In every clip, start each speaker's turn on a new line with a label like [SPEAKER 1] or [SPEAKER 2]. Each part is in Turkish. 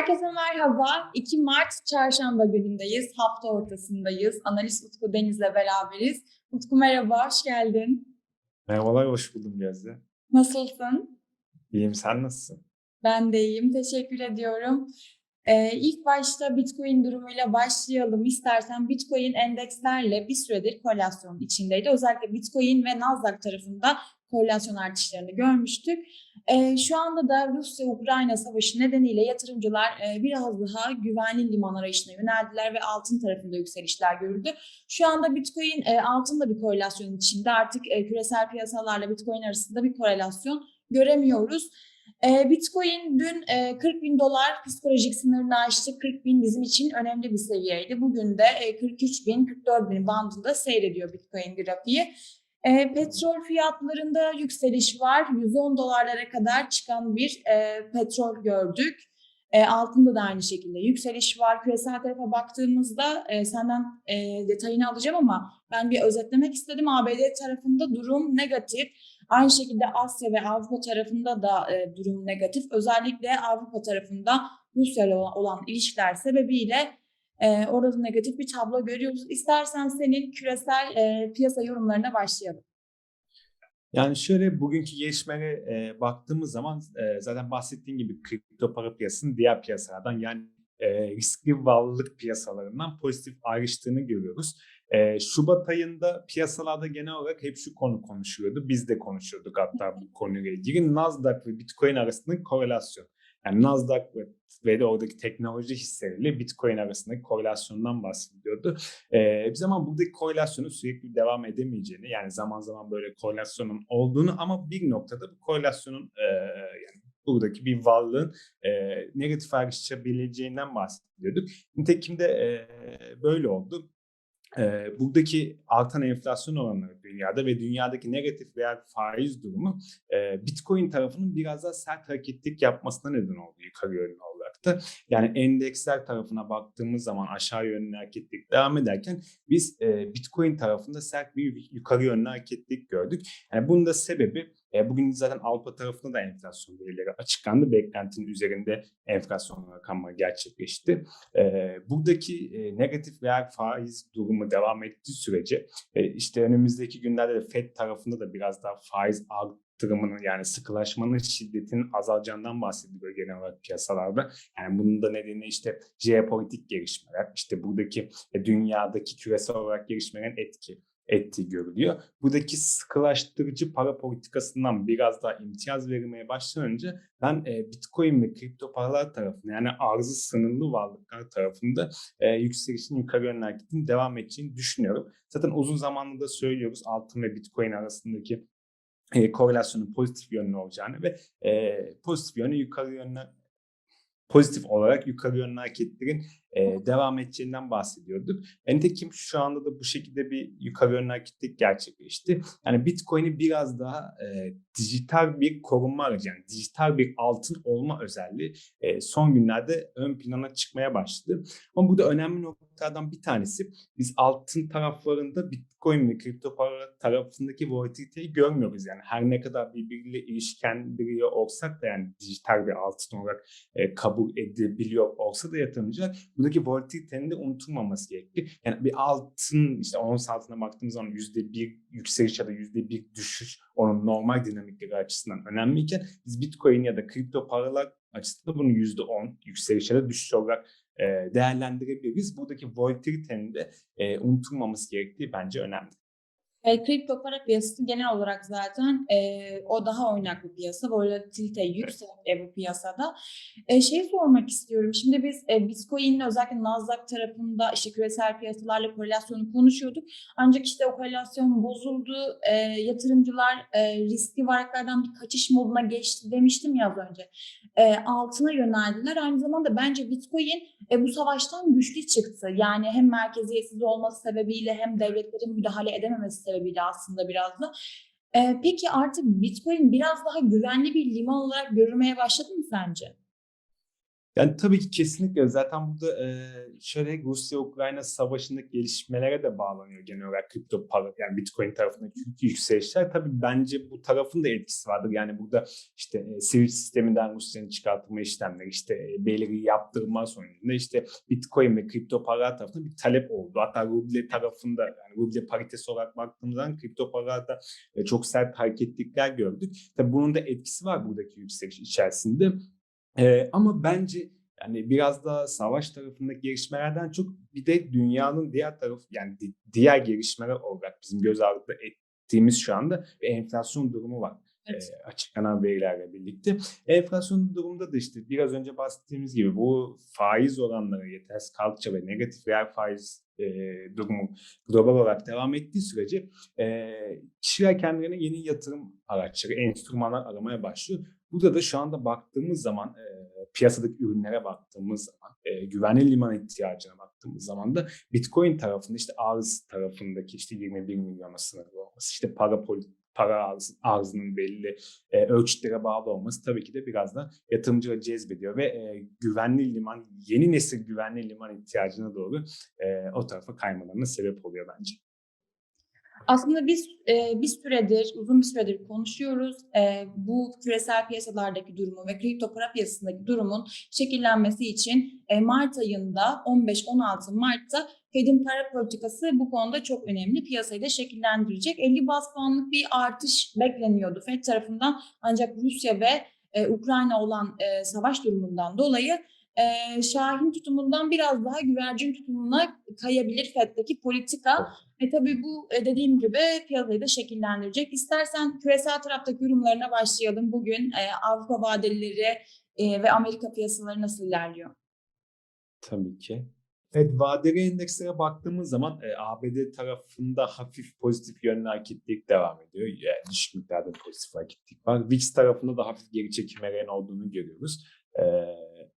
[SPEAKER 1] Herkese merhaba. 2 Mart Çarşamba günündeyiz. Hafta ortasındayız. Analist Utku Deniz'le beraberiz. Utku merhaba, hoş geldin.
[SPEAKER 2] Merhabalar, hoş buldum Gözde.
[SPEAKER 1] Nasılsın?
[SPEAKER 2] İyiyim, sen nasılsın?
[SPEAKER 1] Ben de iyiyim, teşekkür ediyorum. Ee, ilk başta Bitcoin durumuyla başlayalım. İstersen Bitcoin endekslerle bir süredir korelasyon içindeydi. Özellikle Bitcoin ve Nasdaq tarafında korelasyon artışlarını görmüştük. Ee, şu anda da Rusya-Ukrayna savaşı nedeniyle yatırımcılar e, biraz daha güvenli liman arayışına yöneldiler ve altın tarafında yükselişler görüldü. Şu anda Bitcoin e, altınla bir korelasyon içinde. Artık e, küresel piyasalarla Bitcoin arasında bir korelasyon göremiyoruz. Bitcoin dün e, 40 bin dolar psikolojik sınırını aştı. 40 bin bizim için önemli bir seviyeydi. Bugün de e, 43 bin, 44 bin bandında seyrediyor Bitcoin grafiği. E, petrol fiyatlarında yükseliş var. 110 dolarlara kadar çıkan bir e, petrol gördük. E, altında da aynı şekilde yükseliş var. Küresel tarafa baktığımızda e, senden e, detayını alacağım ama ben bir özetlemek istedim. ABD tarafında durum negatif. Aynı şekilde Asya ve Avrupa tarafında da e, durum negatif. Özellikle Avrupa tarafında Rusya ile olan, ilişkiler sebebiyle e, orada negatif bir tablo görüyoruz. İstersen senin küresel e, piyasa yorumlarına başlayalım.
[SPEAKER 2] Yani şöyle bugünkü gelişmelere e, baktığımız zaman e, zaten bahsettiğim gibi kripto para piyasasının diğer piyasalardan yani e, riskli varlık piyasalarından pozitif ayrıştığını görüyoruz. E, Şubat ayında piyasalarda genel olarak hep şu konu konuşuluyordu. Biz de konuşuyorduk hatta bu konuyla ilgili. Nasdaq ve Bitcoin arasındaki korelasyon. Yani Nasdaq ve, ve de oradaki teknoloji hisseleriyle Bitcoin arasındaki korelasyondan bahsediyordu. Ee, bir zaman buradaki korelasyonun sürekli devam edemeyeceğini yani zaman zaman böyle korelasyonun olduğunu ama bir noktada bu korelasyonun e, yani buradaki bir varlığın e, negatif ayrışabileceğinden bahsediyorduk. Nitekim de e, böyle oldu. E, buradaki artan enflasyon oranları dünyada ve dünyadaki negatif veya faiz durumu e, Bitcoin tarafının biraz daha sert hareketlik yapmasına neden oldu yukarı yönlü olarak da. Yani endeksler tarafına baktığımız zaman aşağı yönlü hareketlik devam ederken biz e, Bitcoin tarafında sert bir yukarı yönlü hareketlik gördük. Yani bunun da sebebi e, bugün zaten Avrupa tarafında da enflasyon verileri açıklandı. Beklentinin üzerinde enflasyon rakamları gerçekleşti. E, buradaki e, negatif reel faiz durumu devam ettiği sürece e, işte önümüzdeki günlerde de FED tarafında da biraz daha faiz arttırımının yani sıkılaşmanın şiddetinin azalacağından bahsediliyor genel olarak piyasalarda. Yani bunun da nedeni işte jeopolitik gelişmeler, işte buradaki e, dünyadaki küresel olarak gelişmelerin etki ettiği görülüyor. Buradaki sıkılaştırıcı para politikasından biraz daha imtiyaz verilmeye başlanınca ben e, Bitcoin ve kripto paralar tarafında yani arzı sınırlı varlıklar tarafında e, yükselişin yukarı yönlü hareketin devam edeceğini düşünüyorum. Zaten uzun zamandır da söylüyoruz altın ve Bitcoin arasındaki e, korelasyonun pozitif yönlü olacağını ve e, pozitif yönü yukarı yönlü pozitif olarak yukarı yönlü hareketlerin e, devam edeceğinden bahsediyorduk. Nitekim şu anda da bu şekilde bir yukarı yönlü hareketlik gerçekleşti. Yani Bitcoin'i biraz daha e, dijital bir korunma aracı, yani dijital bir altın olma özelliği e, son günlerde ön plana çıkmaya başladı. Ama burada önemli noktalardan bir tanesi biz altın taraflarında Bitcoin ve kripto para tarafındaki volatiliteyi görmüyoruz. Yani her ne kadar birbiriyle ilişkilendiriyor olsak da yani dijital bir altın olarak e, kabul edilebiliyor olsa da yatırımcılar buradaki volatilitenin de unutulmaması gerekir. Yani bir altın işte ons altına baktığımız zaman yüzde bir yükseliş ya da yüzde bir düşüş onun normal dinamikleri açısından önemliyken biz Bitcoin ya da kripto paralar açısından bunu yüzde on yükseliş ya da düşüş olarak değerlendirebiliriz. Buradaki volatilitenin de unutulmaması gerektiği bence önemli.
[SPEAKER 1] E, kripto para piyasası genel olarak zaten e, o daha oynak bir piyasa. Volatilite yüksek e, bu piyasada. E, şey sormak istiyorum. Şimdi biz e, Bitcoin'le özellikle Nasdaq tarafında işte küresel piyasalarla korelasyonu konuşuyorduk. Ancak işte o korelasyon bozuldu. E, yatırımcılar e, riskli varlıklardan bir kaçış moduna geçti demiştim ya az önce. E, altına yöneldiler. Aynı zamanda bence Bitcoin e, bu savaştan güçlü çıktı. Yani hem merkeziyetsiz olması sebebiyle hem devletlerin müdahale edememesi sebebiyle aslında biraz da. Ee, peki artık Bitcoin biraz daha güvenli bir liman olarak görülmeye başladı mı sence?
[SPEAKER 2] Yani tabii ki kesinlikle zaten burada e, şöyle Rusya-Ukrayna savaşındaki gelişmelere de bağlanıyor genel olarak kripto para yani Bitcoin tarafındaki yükselişler. Tabii bence bu tarafın da etkisi vardır. Yani burada işte e, Swift sisteminden Rusya'nın çıkartılma işlemleri işte e, belirli yaptırma sonucunda işte Bitcoin ve kripto para tarafında bir talep oldu. Hatta ruble tarafında yani ruble paritesi olarak baktığımız zaman kripto paralarda e, çok sert hareketlikler gördük. Tabii bunun da etkisi var buradaki yükseliş içerisinde. Ee, ama bence yani biraz da savaş tarafındaki gelişmelerden çok bir de dünyanın diğer tarafı yani di- diğer gelişmeler olarak bizim göz ardı ettiğimiz şu anda bir enflasyon durumu var.
[SPEAKER 1] Evet.
[SPEAKER 2] e, açıklanan verilerle birlikte. Enflasyon durumunda da işte biraz önce bahsettiğimiz gibi bu faiz oranları yetersiz kaldıkça ve negatif reel faiz e, durumu global olarak devam ettiği sürece e, kişiler kendilerine yeni yatırım araçları, enstrümanlar aramaya başlıyor. Burada da şu anda baktığımız zaman e, piyasadaki ürünlere baktığımız zaman, e, güvenli liman ihtiyacına baktığımız zaman da Bitcoin tarafında işte arz tarafındaki işte 21 milyona sınırlı olması, işte para poli- para arz, arzının belli e, ölçütlere bağlı olması tabii ki de biraz da yatırımcıları cezbediyor ve e, güvenli liman, yeni nesil güvenli liman ihtiyacına doğru e, o tarafa kaymalarına sebep oluyor bence.
[SPEAKER 1] Aslında biz e, bir süredir, uzun bir süredir konuşuyoruz. E, bu küresel piyasalardaki durumu ve kripto para piyasasındaki durumun şekillenmesi için e, Mart ayında 15-16 Mart'ta Fed'in para politikası bu konuda çok önemli. Piyasayı da şekillendirecek. 50 bas puanlık bir artış bekleniyordu Fed tarafından. Ancak Rusya ve e, Ukrayna olan e, savaş durumundan dolayı e, Şahin tutumundan biraz daha güvercin tutumuna kayabilir Fed'deki politika. E tabii bu e, dediğim gibi piyasayı da şekillendirecek. İstersen küresel taraftaki yorumlarına başlayalım. Bugün e, Avrupa vadelileri e, ve Amerika piyasaları nasıl ilerliyor?
[SPEAKER 2] Tabii ki. Evet, vadeli endekslere baktığımız zaman e, ABD tarafında hafif pozitif yönlü hareketlilik devam ediyor. Yani düşük miktarda pozitif hareketlilik var. VIX tarafında da hafif geri çekilmelerin olduğunu görüyoruz. E,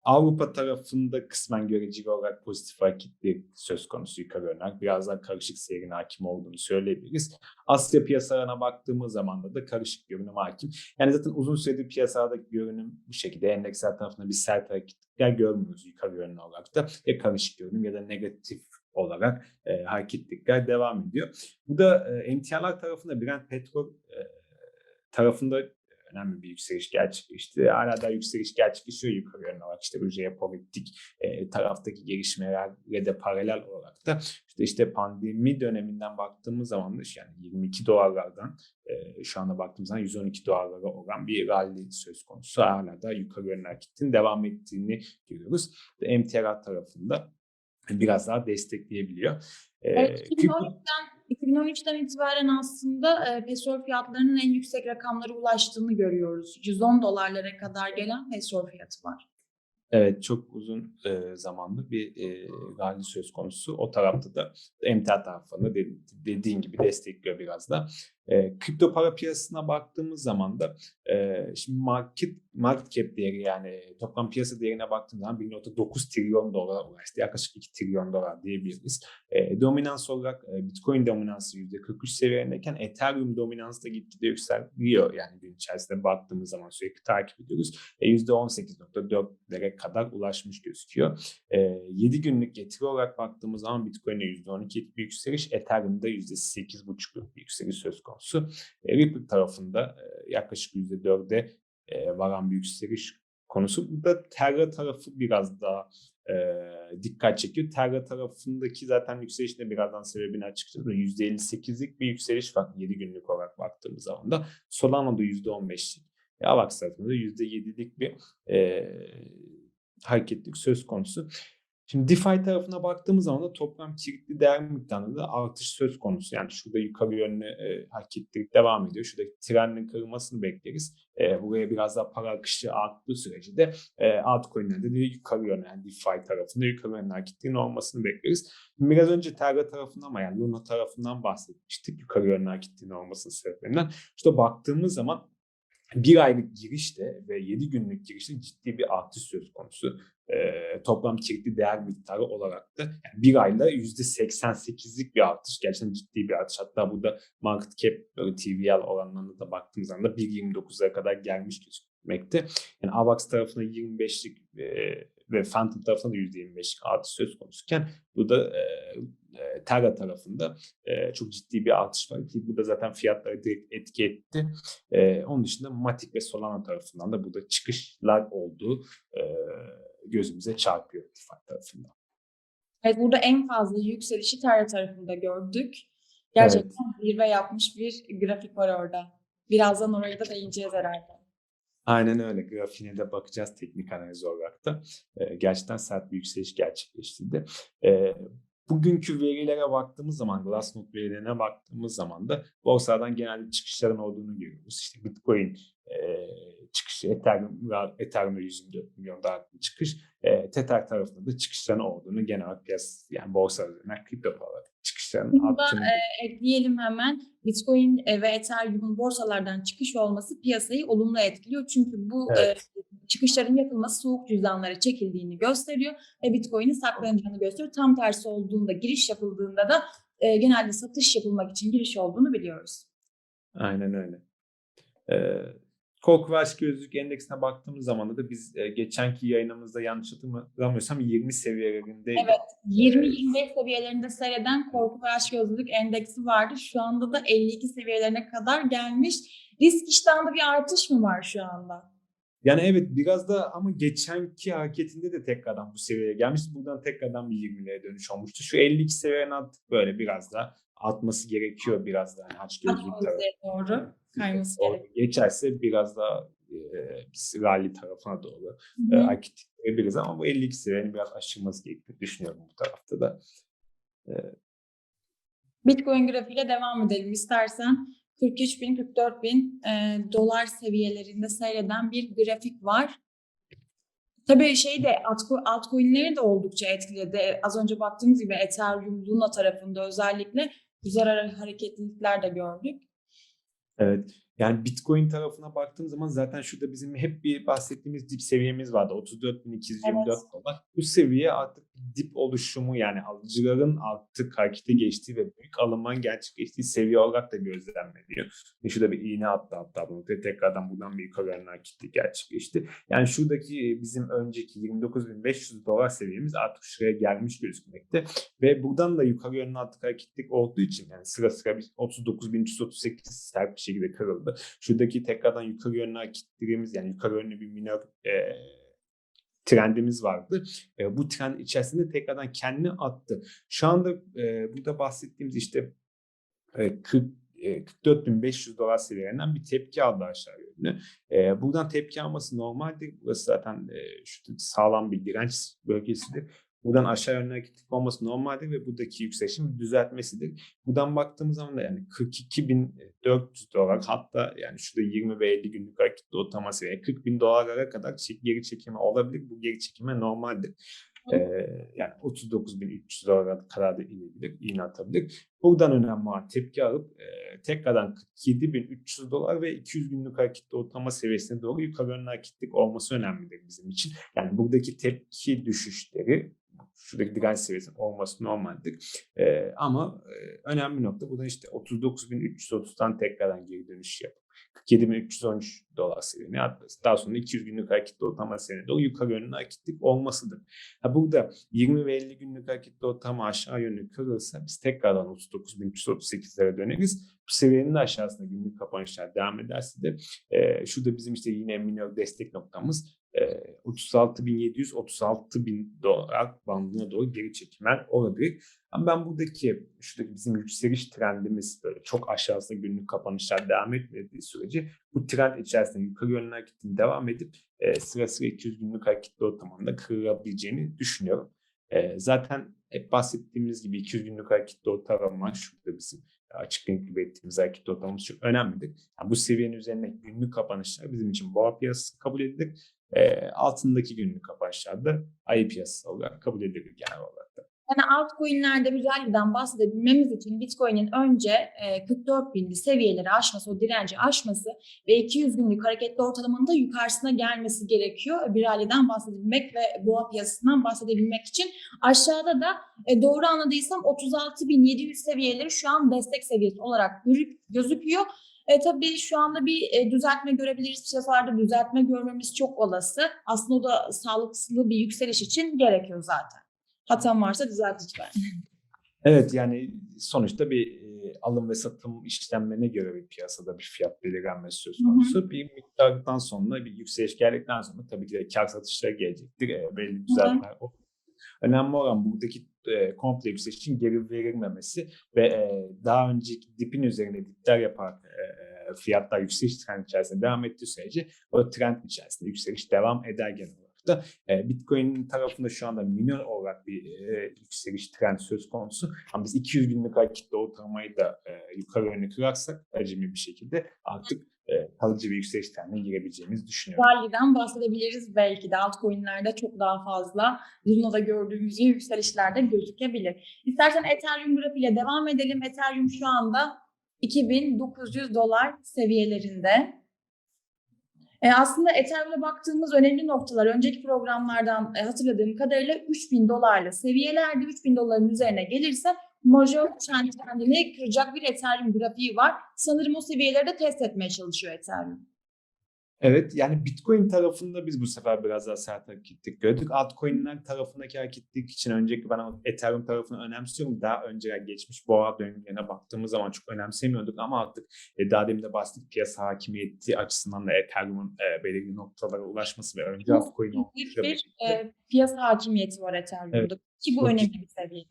[SPEAKER 2] Avrupa tarafında kısmen göreceli olarak pozitif hareketlilik söz konusu yukarı yönler. Biraz daha karışık seyrin hakim olduğunu söyleyebiliriz. Asya piyasalarına baktığımız zaman da, da karışık görünüm hakim. Yani zaten uzun süredir piyasalardaki görünüm bu şekilde. Endeksler tarafında bir sert hareketlikler görmüyoruz yukarı yönlü olarak da. Ya karışık görünüm ya da negatif olarak e, hareketlikler devam ediyor. Bu da e, emtialar tarafında Brent petrol e, tarafında önemli bir yükseliş gerçekleşti. Hala da yükseliş gerçekleşiyor yukarı yönlü olarak. İşte bu jeopolitik e, taraftaki gelişmelerle de paralel olarak da işte, işte pandemi döneminden baktığımız zaman da yani 22 dolarlardan e, şu anda baktığımız zaman 112 dolarlara olan bir rally söz konusu. Hala da yukarı yönlü hareketin devam ettiğini görüyoruz. MTR tarafında biraz daha destekleyebiliyor.
[SPEAKER 1] Evet,
[SPEAKER 2] kripto-
[SPEAKER 1] 2013'ten 2013'ten itibaren aslında e, petrol fiyatlarının en yüksek rakamlara ulaştığını görüyoruz. 110 dolarlara kadar gelen petrol fiyatı var.
[SPEAKER 2] Evet çok uzun e, zamandır bir e, rally söz konusu. O tarafta da emtia tarafını de, dediğin gibi destekliyor biraz da. E, kripto para piyasasına baktığımız zaman da e, şimdi market market cap değeri yani toplam piyasa değerine baktığımız zaman 1.9 trilyon dolara ulaştı. Yaklaşık 2 trilyon dolar diyebiliriz. E, dominans olarak e, Bitcoin dominansı %43 seviyelerindeyken Ethereum dominansı da gitgide yükseliyor. Yani gün içerisinde baktığımız zaman sürekli takip ediyoruz. E, %18.4'lere kadar ulaşmış gözüküyor. E, 7 günlük getiri olarak baktığımız zaman Bitcoin'e %12'lik bir yükseliş, Ethereum'da %8.5'luk bir yükseliş söz konusu. E, Ripple tarafında yaklaşık %4'e e, varan bir yükseliş konusu. Burada Terra tarafı biraz daha e, dikkat çekiyor. Terra tarafındaki zaten yükselişin de birazdan sebebini açıkçası %58'lik bir yükseliş var 7 günlük olarak baktığımız zaman da. Solano'da %15'lik. E, Avax tarafında %7'lik bir e, hareketlik söz konusu. Şimdi DeFi tarafına baktığımız zaman da toplam kilitli değer miktarında da artış söz konusu. Yani şurada yukarı yönlü e, hareketlilik devam ediyor. Şuradaki trendin kırılmasını bekleriz. E, buraya biraz daha para akışı arttığı sürece de e, altcoin'lerde de yukarı yönlü yani DeFi tarafında yukarı yönlü hareketliğin olmasını bekleriz. Biraz önce Terra tarafından yani Luna tarafından bahsetmiştik. Yukarı yönlü hareketliğin olmasının sebeplerinden. İşte baktığımız zaman bir aylık girişte ve 7 günlük girişte ciddi bir artış söz konusu. Ee, toplam kilitli değer miktarı olarak da yani bir ayla %88'lik bir artış. Gerçekten ciddi bir artış. Hatta burada market cap böyle TVL oranlarına da baktığımız zaman da 1.29'a kadar gelmiş gözükmekte. Yani AVAX tarafında 25'lik e, ve Phantom tarafında da %25 artış söz konusuyken burada e, e, Terra tarafında e, çok ciddi bir artış var ki bu da zaten fiyatları direkt etki etti. E, onun dışında Matic ve Solana tarafından da burada çıkışlar olduğu e, gözümüze çarpıyor ittifak tarafından.
[SPEAKER 1] Evet, burada en fazla yükselişi Terra tarafında gördük. Gerçekten zirve yapmış bir grafik var orada. Birazdan oraya da değineceğiz herhalde.
[SPEAKER 2] Aynen öyle. Grafiğine de bakacağız teknik analiz olarak da. E, gerçekten sert bir yükseliş gerçekleştirdi. E, bugünkü verilere baktığımız zaman, Glassnode verilerine baktığımız zaman da borsadan genelde çıkışların olduğunu görüyoruz. İşte Bitcoin e, çıkışı, Ethereum, Ethereum'da 124 milyon daha bir çıkış. E, Tether tarafında da çıkışların olduğunu genel piyasa, yani borsa üzerinden kripto paralar çıkışların arttığını
[SPEAKER 1] e, ekleyelim hemen. Bitcoin e, ve Ethereum'un borsalardan çıkış olması piyasayı olumlu etkiliyor. Çünkü bu
[SPEAKER 2] Evet.
[SPEAKER 1] e, çıkışların yapılması soğuk cüzdanlara çekildiğini gösteriyor ve Bitcoin'in saklanacağını gösteriyor. Tam tersi olduğunda, giriş yapıldığında da e, genelde satış yapılmak için giriş olduğunu biliyoruz.
[SPEAKER 2] Aynen öyle. Ee, Aşk Gözlük Endeksine baktığımız zaman da biz e, geçenki yayınımızda yanlış hatırlamıyorsam 20 seviyelerindeydi.
[SPEAKER 1] Evet. 20-25 seviyelerinde seyreden korku ve açgözlülük endeksi vardı. Şu anda da 52 seviyelerine kadar gelmiş. Risk iştahında bir artış mı var şu anda?
[SPEAKER 2] Yani evet biraz da ama geçenki hareketinde de tekrardan bu seviyeye gelmiş. Buradan tekrardan bir 20'lere dönüş olmuştu. Şu 52 seviyenin artık böyle biraz da artması gerekiyor biraz da. Yani aç gözlük tarafı.
[SPEAKER 1] Doğru kayması gerekiyor.
[SPEAKER 2] Geçerse biraz daha e, rally tarafına doğru e,
[SPEAKER 1] hı.
[SPEAKER 2] hareket edebiliriz ama bu 52 seviyenin biraz aşılması gerektiğini düşünüyorum bu tarafta da.
[SPEAKER 1] Bitcoin grafiğiyle devam edelim istersen. 43 bin, 44 bin e, dolar seviyelerinde seyreden bir grafik var. Tabii şey de altco- altcoin'leri de oldukça etkiledi. Az önce baktığımız gibi Ethereum, Luna tarafında özellikle güzel hareketlilikler de gördük.
[SPEAKER 2] Evet. Yani Bitcoin tarafına baktığım zaman zaten şurada bizim hep bir bahsettiğimiz dip seviyemiz vardı. 34.224 dolar. Bu seviye artık dip oluşumu yani alıcıların artık harekete geçtiği ve büyük alımların gerçekleştiği seviye olarak da gözlemleniyor. Ve şurada bir iğne attı hatta bunu ve tekrardan buradan bir yukarı yönlü hareketli gerçekleşti. Yani şuradaki bizim önceki 29.500 dolar seviyemiz artık şuraya gelmiş gözükmekte. Ve buradan da yukarı yönlü artık hareketlik olduğu için yani sıra sıra bir 39.338 sert bir şekilde kırıldı. Şuradaki tekrardan yukarı yönlü hareketlerimiz yani yukarı yönlü bir minor e, trendimiz vardı. E, bu trend içerisinde tekrardan kendini attı. Şu anda e, burada bahsettiğimiz işte e, 40 e, 44.500 dolar seviyelerinden bir tepki aldı aşağı yönlü. E, buradan tepki alması normaldir. Burası zaten e, şu sağlam bir direnç bölgesidir. Buradan aşağı yönlü hareketlik olması normaldir ve buradaki yükselişin bir düzeltmesidir. Buradan baktığımız zaman da yani 42.400 dolar hatta yani şurada 20 ve 50 günlük hareketli ortalama seviye 40 bin dolara kadar geri çekimi olabilir. Bu geri çekime normaldir. Ee, yani 39.300 dolara kadar da inebilir, iğne atabilir. Buradan önemli olan tepki alıp e, tekrardan 47.300 dolar ve 200 günlük hareketli ortalama seviyesine doğru yukarı yönlü hareketlik olması önemlidir bizim için. Yani buradaki tepki düşüşleri şuradaki direnç seviyesinin olması normaldir. Ee, ama e, önemli nokta burada işte 39.330'dan tekrardan geri dönüş yapıp 47.313 dolar seviyene atması. Daha sonra 200 günlük hareketli ortalama seviyene doğru yukarı yönlü hareketlik olmasıdır. Ha burada 20 ve 50 günlük hareketli ortalama aşağı yönlü kırılırsa biz tekrardan 39.338'lere döneriz. Bu seviyenin aşağısında günlük kapanışlar devam ederse de e, şurada bizim işte yine minor destek noktamız e, 36.700 36.000 dolar bandına doğru geri çekimler olabilir. Ama ben buradaki şuradaki bizim yükseliş trendimiz böyle çok aşağısında günlük kapanışlar devam etmediği sürece bu trend içerisinde yukarı yönlü hareketin devam edip e, sıra sıra 200 günlük hareketli ortamında kırılabileceğini düşünüyorum. E, zaten hep bahsettiğimiz gibi 200 günlük hareketli ortalama şurada bizim açık renkli belirttiğimiz hareketli ortalamamız çok önemlidir. Yani bu seviyenin üzerinde günlük kapanışlar bizim için boğa piyasası kabul edilir. E, altındaki günlük kapanışlar da ayı piyasası olarak kabul edilir genel olarak da.
[SPEAKER 1] Yani altcoin'lerde bir rally'den bahsedebilmemiz için Bitcoin'in önce e, 44 binli seviyeleri aşması, o direnci aşması ve 200 günlük hareketli ortalamanın da yukarısına gelmesi gerekiyor. Bir rally'den bahsedebilmek ve boğa piyasasından bahsedebilmek için. Aşağıda da e, doğru anladıysam 36.700 seviyeleri şu an destek seviyesi olarak gözüküyor. E, tabii şu anda bir e, düzeltme görebiliriz. Piyasalarda düzeltme görmemiz çok olası. Aslında o da sağlıklı bir yükseliş için gerekiyor zaten. Hatam varsa düzelt lütfen.
[SPEAKER 2] Evet yani sonuçta bir e, alım ve satım işlemlerine göre bir piyasada bir fiyat belirlenmesi söz
[SPEAKER 1] Hı hı.
[SPEAKER 2] konusu. Bir miktardan sonra bir yükseliş geldikten sonra tabii ki de kar satışları gelecektir. E, belli düzeltmeler. Önemli olan buradaki e, komple yükselişin geri verilmemesi ve e, daha önceki dipin üzerinde dipler yaparak e, e, fiyatlar yükseliş trendi içerisinde devam ettiği sürece o trend içerisinde yükseliş devam eder genel olarak da. E, Bitcoin tarafında şu anda minor olarak bir yükseliş trend söz konusu. Ama biz 200 günlük hareketli ortalamayı da yukarı yönlü kırarsak acemi bir şekilde artık e, kalıcı bir yükseliş trendine girebileceğimizi düşünüyorum.
[SPEAKER 1] Rally'den bahsedebiliriz belki de altcoin'lerde çok daha fazla Luno'da gördüğümüz gibi yükselişler de gözükebilir. İstersen Ethereum grafiğiyle devam edelim. Ethereum şu anda 2900 dolar seviyelerinde. E, aslında Ethereum'a baktığımız önemli noktalar önceki programlardan e, hatırladığım kadarıyla 3000 dolarla seviyelerde 3000 doların üzerine gelirse major trend trendini kıracak bir Ethereum grafiği var. Sanırım o seviyeleri de test etmeye çalışıyor Ethereum.
[SPEAKER 2] Evet yani Bitcoin tarafında biz bu sefer biraz daha sert hareketlik gördük. Altcoin'ler tarafındaki hareketlik için önceki ben Ethereum tarafını önemsiyorum. Daha önceler geçmiş boğa döngülerine baktığımız zaman çok önemsemiyorduk ama artık e, daha demin de bahsettik piyasa hakimiyeti açısından da Ethereum'un e, belirli noktalara ulaşması ve önce altcoin
[SPEAKER 1] bir,
[SPEAKER 2] olmasıyla
[SPEAKER 1] bir
[SPEAKER 2] birlikte-
[SPEAKER 1] e, piyasa hakimiyeti var Ethereum'da
[SPEAKER 2] Evet.
[SPEAKER 1] ki bu
[SPEAKER 2] Çok
[SPEAKER 1] önemli bir seviye.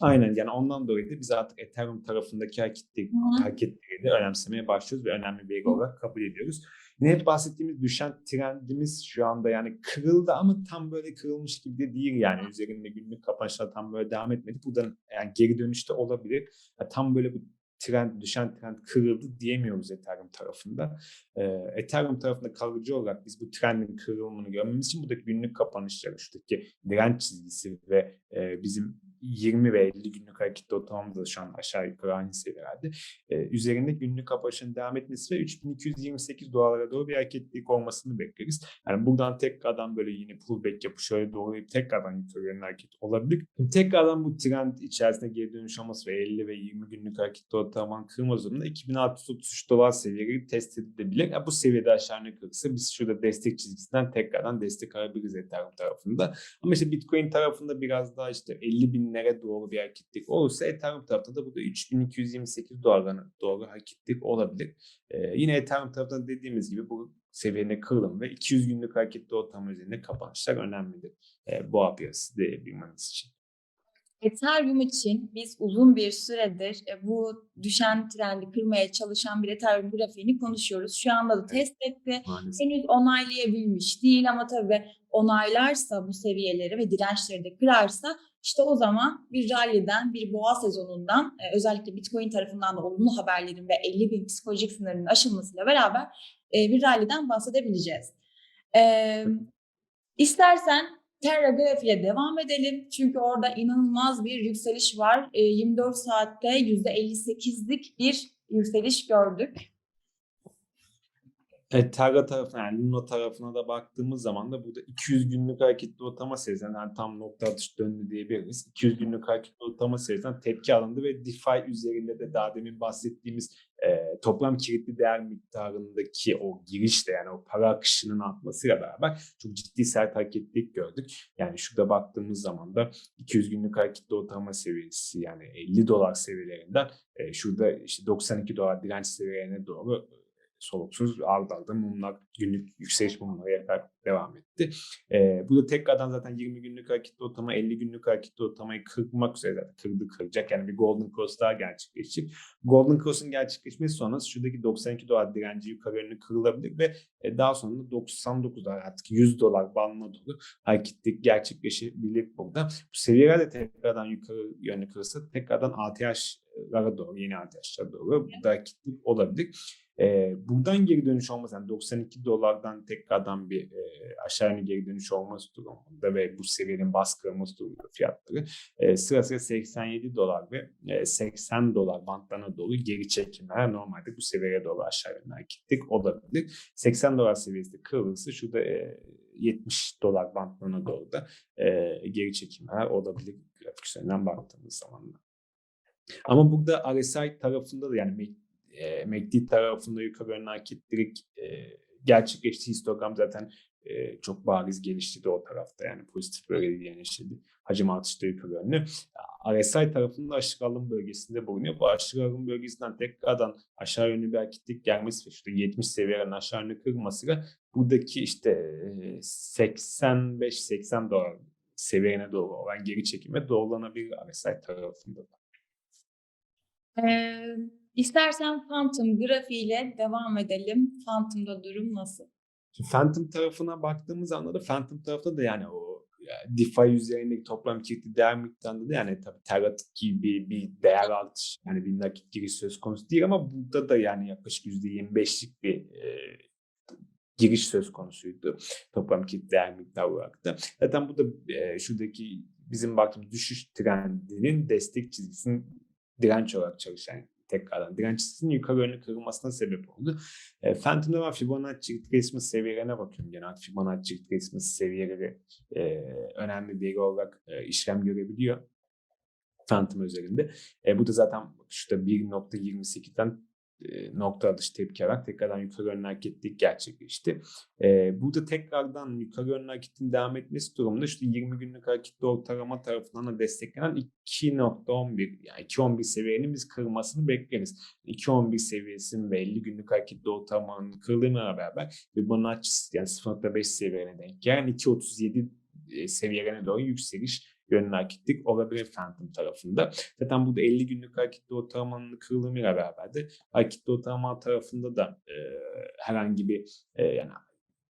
[SPEAKER 2] Aynen yani ondan dolayı da biz artık Ethereum tarafındaki hareketleri, hareketleri de önemsemeye başlıyoruz ve önemli bir veri olarak kabul ediyoruz. Yine hep bahsettiğimiz düşen trendimiz şu anda yani kırıldı ama tam böyle kırılmış gibi de değil yani üzerinde günlük kapanışlar tam böyle devam etmedi. Buradan yani geri dönüşte olabilir. Ya tam böyle bu trend düşen trend kırıldı diyemiyoruz Ethereum tarafında. Ee, Ethereum tarafında kalıcı olarak biz bu trendin kırılımını görmemiz için buradaki günlük kapanışları, şuradaki direnç çizgisi ve e, bizim 20 ve 50 günlük hareketli ortalamamız da şu an aşağı yukarı aynı seviyelerde. Ee, üzerinde günlük kapanışın devam etmesi ve 3228 dolarlara doğru bir hareketlilik olmasını bekleriz. Yani buradan tekrardan böyle yine pullback yapıp şöyle doğrayıp tekrardan yukarı yönlü hareket olabilir. Tekrardan bu trend içerisinde geri dönüş olması ve 50 ve 20 günlük hareketli ortalamanın kırılması durumunda 2633 dolar seviyeleri test edilebilir. Ya bu seviyede aşağı yönlü kırılırsa biz şurada destek çizgisinden tekrardan destek alabiliriz Ethereum tarafında. Ama işte Bitcoin tarafında biraz daha işte 50 binlere doğru bir hareketlik olursa Ethereum tarafında da burada 3228 dolarlarına doğru hareketlik olabilir. Ee, yine Ethereum tarafında dediğimiz gibi bu seviyenin kırılım ve 200 günlük hareketli ortam üzerinde kapanışlar önemlidir. Ee, boğa piyasası diyebilmemiz için.
[SPEAKER 1] Ethereum için biz uzun bir süredir e, bu düşen trendi kırmaya çalışan bir Ethereum grafiğini konuşuyoruz. Şu anda da test etti.
[SPEAKER 2] Maalesef.
[SPEAKER 1] Henüz onaylayabilmiş değil ama tabii onaylarsa bu seviyeleri ve dirençleri de kırarsa işte o zaman bir rally'den, bir boğa sezonundan e, özellikle Bitcoin tarafından da olumlu haberlerin ve 50 bin psikolojik sınırının aşılmasıyla beraber e, bir rally'den bahsedebileceğiz. E, istersen Terra grafiğe devam edelim. Çünkü orada inanılmaz bir yükseliş var. E, 24 saatte %58'lik bir yükseliş gördük.
[SPEAKER 2] Evet, Terra tarafına yani Luna tarafına da baktığımız zaman da burada 200 günlük hareketli ortama serisinden yani tam nokta atış döndü diyebiliriz. 200 günlük hareketli ortama serisinden tepki alındı ve DeFi üzerinde de daha demin bahsettiğimiz e, toplam kilitli değer miktarındaki o girişle yani o para akışının artmasıyla beraber çok ciddi sert hareketlilik gördük. Yani şurada baktığımız zaman da 200 günlük hareketli ortalama seviyesi yani 50 dolar seviyelerinden e, şurada işte 92 dolar direnç seviyelerine doğru soluksuz ard arda mumlar, günlük yükseliş mumları yakarak devam etti. Ee, bu da tekrardan zaten 20 günlük hareketli ortama, 50 günlük hareketli ortamayı kırmak üzere zaten kırdı kıracak. Yani bir Golden Cross daha gerçekleşecek. Golden Cross'un gerçekleşmesi sonrası şuradaki 92 dolar direnci yukarı yönlü kırılabilir ve e, daha sonra 99 dolar artık 100 dolar bandına doğru hareketlilik gerçekleşebilir burada. Bu seviyeler de tekrardan yukarı yönlü kırılsa tekrardan ATH'lara doğru, yeni ATH'lara doğru burada hareketlilik olabilir. E, buradan geri dönüş olması, yani 92 dolardan tekrardan bir e, aşağı yönlü geri dönüş olması durumunda ve bu seviyenin baskılaması durumunda fiyatları e, sıra sıra 87 dolar ve e, 80 dolar bantlarına doğru geri çekimler normalde bu seviyeye doğru aşağı yönlü hareketlik olabilir. 80 dolar seviyesi kırılırsa şurada e, 70 dolar bantlarına doğru da e, geri çekimler olabilir grafik üzerinden baktığımız zaman. Ama burada RSI tarafında da yani e, MACD tarafında yukarı yönlü hareketlilik e, gerçekleşti. Histogram zaten e, çok bariz gelişti de o tarafta yani pozitif bölgede genişledi. Hacim artışı yukarı yönlü. RSI tarafında aşırı alım bölgesinde bulunuyor. Bu aşırı alım bölgesinden tekrardan aşağı yönlü bir hareketlik gelmesi ve şurada 70 seviyelerin aşağı yönlü kırılmasıyla buradaki işte e, 85-80 dolar seviyene doğru olan geri çekime doğrulanabilir RSI tarafında da.
[SPEAKER 1] Ee, istersen Phantom grafiğiyle devam edelim. Phantom'da durum nasıl?
[SPEAKER 2] Phantom tarafına baktığımız anda da Phantom tarafında da yani o yani DeFi üzerindeki toplam kilitli değer miktarında da yani tabii Terrat gibi bir değer artış yani bir nakit giriş söz konusu değil ama burada da yani yaklaşık %25'lik bir e, giriş söz konusuydu toplam kilitli değer miktarı olarak da. Zaten bu da e, şuradaki bizim baktığımız düşüş trendinin destek çizgisinin direnç olarak çalışan tekrardan direnç çizgisinin yukarı yönlü kırılmasına sebep oldu. E, Phantom'da ben Fibonacci retracement seviyelerine bakıyorum genelde. Fibonacci retracement seviyeleri e, önemli bir olarak e, işlem görebiliyor. Phantom üzerinde. E, bu da zaten şurada 1.28'den e, nokta atış tepki alarak tekrardan yukarı yönlü hareketlilik gerçekleşti. E, burada tekrardan yukarı yönlü hareketin devam etmesi durumunda işte 20 günlük hareketli ortalama tarafından da desteklenen 2.11 yani 2.11 seviyenin biz kırılmasını bekleriz. 2.11 seviyesinin ve 50 günlük hareketli ortalamanın kırıldığına beraber Fibonacci yani 0.5 seviyelerine denk gelen 2.37 e, seviyelerine doğru yükseliş yönlü hareketlik olabilir Phantom tarafında. Zaten burada 50 günlük hareketli ortalamanın kırılımıyla beraber de hareketli ortalama tarafında da e, herhangi bir e, yani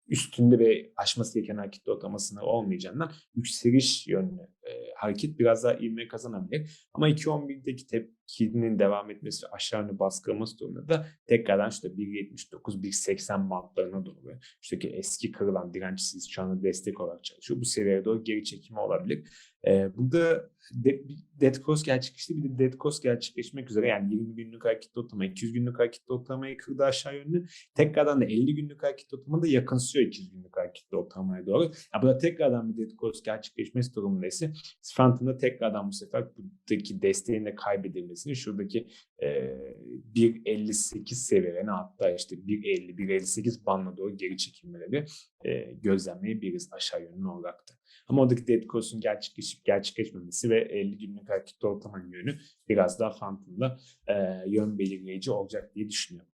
[SPEAKER 2] üstünde ve aşması gereken hareketli ortalamasına olmayacağından yükseliş yönlü e, hareket biraz daha ivme kazanabilir. Ama 2.11'deki tepkinin devam etmesi ve aşağı yönlü baskılaması durumunda da tekrardan işte 1.79-1.80 bantlarına doğru şuradaki eski kırılan dirençsiz şu anda destek olarak çalışıyor. Bu seviyeye doğru geri çekimi olabilir. Ee, burada de, dead cross gerçekleşti. Bir de dead cross gerçekleşmek üzere yani 20 günlük hareketli ortalama, 200 günlük hareketli ortalamayı kırdı aşağı yönlü. Tekrardan da 50 günlük hareketli ortalama da yakınsıyor 200 günlük hareketli ortalamaya doğru. Yani burada tekrardan bir dead cross gerçekleşmesi durumunda ise Phantom'da tekrardan bu sefer buradaki desteğini de kaybedilmesini şuradaki e, 1.58 seviyelerine hatta işte 1.50, 1.58 bandına doğru geri çekilmeleri e, gözlemleyebiliriz aşağı yönlü olarak da. Ama oradaki cross'un gerçekleşip gerçekleşmemesi ve 50 günlük hareketli ortamın yönü biraz daha Phantom'da e, yön belirleyici olacak diye düşünüyorum.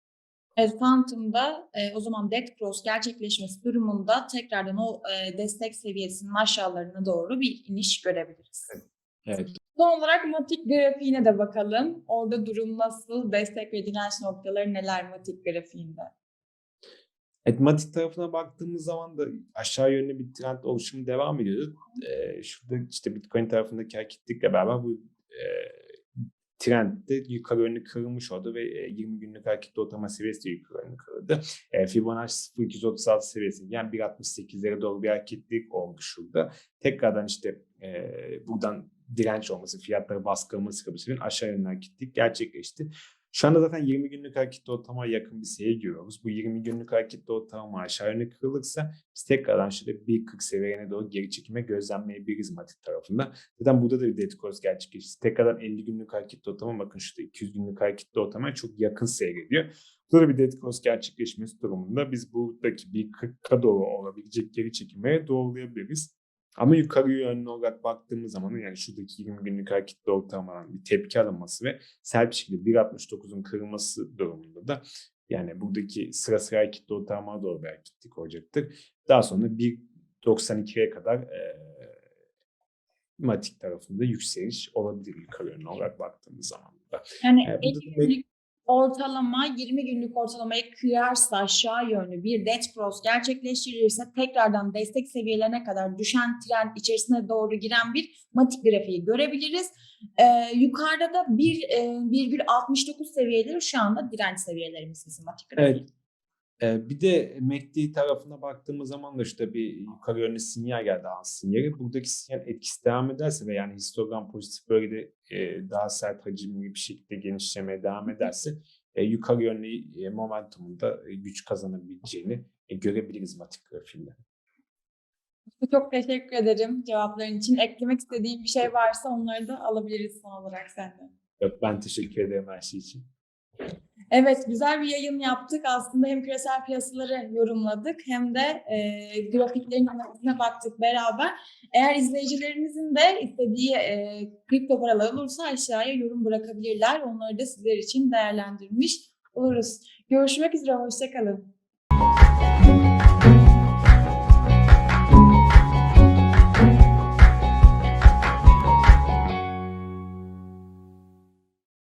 [SPEAKER 1] Evet, Phantom'da e, o zaman Dead Cross gerçekleşmesi durumunda tekrardan o e, destek seviyesinin aşağılarına doğru bir iniş görebiliriz.
[SPEAKER 2] Evet.
[SPEAKER 1] Son olarak Matik grafiğine de bakalım. Orada durum nasıl? Destek ve direnç noktaları neler Matik grafiğinde?
[SPEAKER 2] Evet, Matik tarafına baktığımız zaman da aşağı yönlü bir trend oluşumu devam ediyordu. Ee, şurada işte Bitcoin tarafındaki hareketlikle beraber bu e, trend de yukarı yönlü kırılmış oldu ve e, 20 günlük hareketli ortalama seviyesi de yukarı yönlü kırıldı. E, Fibonacci 0236 seviyesi yani 1.68'lere doğru bir hareketlilik oldu şurada. Tekrardan işte e, buradan direnç olması, fiyatları baskılaması sebebiylerin aşağı yönlü hareketlilik gerçekleşti. Şu anda zaten 20 günlük hareketli ortalamaya yakın bir seviyeye giriyoruz. Bu 20 günlük hareketli ortalama aşağı yönlü kırılırsa biz tekrardan şöyle 1.40 seviyelerine doğru geri çekime gözlemleyebiliriz Matik tarafında. Zaten burada da bir dead cross gerçekleşti. Tekrardan 50 günlük hareketli ortalama bakın şurada 200 günlük hareketli ortalamaya çok yakın seyrediyor. Burada bir dead cross gerçekleşmesi durumunda biz buradaki 1.40'a doğru olabilecek geri çekimleri doğrulayabiliriz. Ama yukarı yönlü olarak baktığımız zaman yani şuradaki 20 günlük hareketli ortalamadan bir tepki alınması ve sert bir şekilde 1.69'un kırılması durumunda da yani buradaki sıra sıra hareketli ortalamaya doğru bir hareketlik olacaktır. Daha sonra 1.92'ye kadar e, Matik tarafında yükseliş olabilir yukarı yönlü olarak baktığımız zaman da.
[SPEAKER 1] Yani
[SPEAKER 2] E,
[SPEAKER 1] 50
[SPEAKER 2] burada da-
[SPEAKER 1] günlük ortalama 20 günlük ortalamayı kıyarsa aşağı yönlü bir dead cross gerçekleştirirse tekrardan destek seviyelerine kadar düşen trend içerisine doğru giren bir matik grafiği görebiliriz. Ee, yukarıda da 1,69 seviyeleri şu anda direnç seviyelerimiz bizim matik grafiği.
[SPEAKER 2] Evet. Ee, bir de MACD tarafına baktığımız zaman da işte bir yukarı yönlü sinyal geldi az sinyali. Buradaki sinyal etkisi devam ederse ve yani histogram pozitif bölgede e, daha sert hacimli bir şekilde genişlemeye devam ederse e, yukarı yönlü e, momentumunda e, güç kazanabileceğini e, görebiliriz matik grafiğinde.
[SPEAKER 1] Çok teşekkür ederim cevapların için. Eklemek istediğim bir şey varsa onları da alabiliriz son olarak senden.
[SPEAKER 2] Yok, ben teşekkür ederim her şey için.
[SPEAKER 1] Evet, güzel bir yayın yaptık. Aslında hem küresel piyasaları yorumladık hem de e, grafiklerin analizine baktık beraber. Eğer izleyicilerimizin de istediği e, kripto paralar olursa aşağıya yorum bırakabilirler. Onları da sizler için değerlendirmiş oluruz. Görüşmek üzere, hoşçakalın.